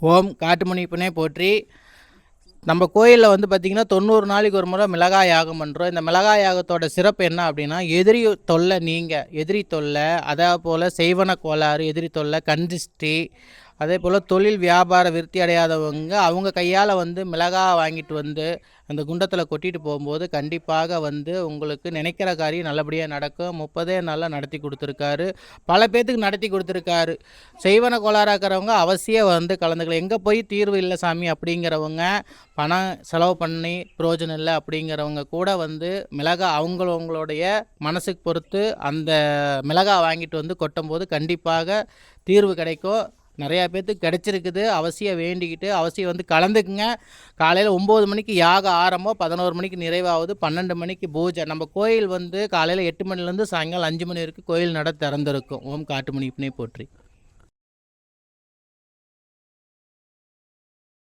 ஓம் காட்டுமணிப்பனே போற்றி. நம்ம கோயிலில் வந்து பார்த்திங்கன்னா தொண்ணூறு நாளைக்கு ஒரு முறை மிளகாய் யாகம் பண்ணுறோம் இந்த மிளகாய் யாகத்தோட சிறப்பு என்ன அப்படின்னா எதிரி தொல்லை நீங்கள் எதிரி தொல்லை அதே போல் செய்வன கோளாறு எதிரி தொல்லை கந்திஷ்டி அதே போல் தொழில் வியாபார விருத்தி அடையாதவங்க அவங்க கையால் வந்து மிளகாய் வாங்கிட்டு வந்து அந்த குண்டத்தில் கொட்டிட்டு போகும்போது கண்டிப்பாக வந்து உங்களுக்கு நினைக்கிற காரியம் நல்லபடியாக நடக்கும். முப்பதே நாளில் நடத்தி கொடுத்துருக்காரு. பல பேர்த்துக்கு நடத்தி கொடுத்துருக்காரு. செய்வன கோளாறாக்கிறவங்க அவசியம் வந்து கலந்துக்கலாம் எங்கே போய் தீர்வு இல்லை சாமி அப்படிங்கிறவங்க பணம் செலவு பண்ணி பிரயோஜனம் இல்லை அப்படிங்கிறவங்க கூட வந்து மிளகா அவங்களவங்களுடைய மனசுக்கு பொறுத்து அந்த மிளகாய் வாங்கிட்டு வந்து கொட்டும்போது கண்டிப்பாக தீர்வு கிடைக்கும். நிறையா பேர்த்துக்கு கிடச்சிருக்குது. அவசியம் வேண்டிக்கிட்டு அவசியம் வந்து கலந்துக்குங்க. காலையில் ஒம்பது மணிக்கு யாக ஆரம்பம் பதினோரு மணிக்கு நிறைவாகுது பன்னெண்டு மணிக்கு பூஜை. நம்ம கோயில் வந்து காலையில் எட்டு மணிலேருந்து சாயங்காலம் அஞ்சு மணி வரைக்கும் கோயில் நட திறந்திருக்கும். ஓம் காட்டு மணி இப்பனே போற்றி.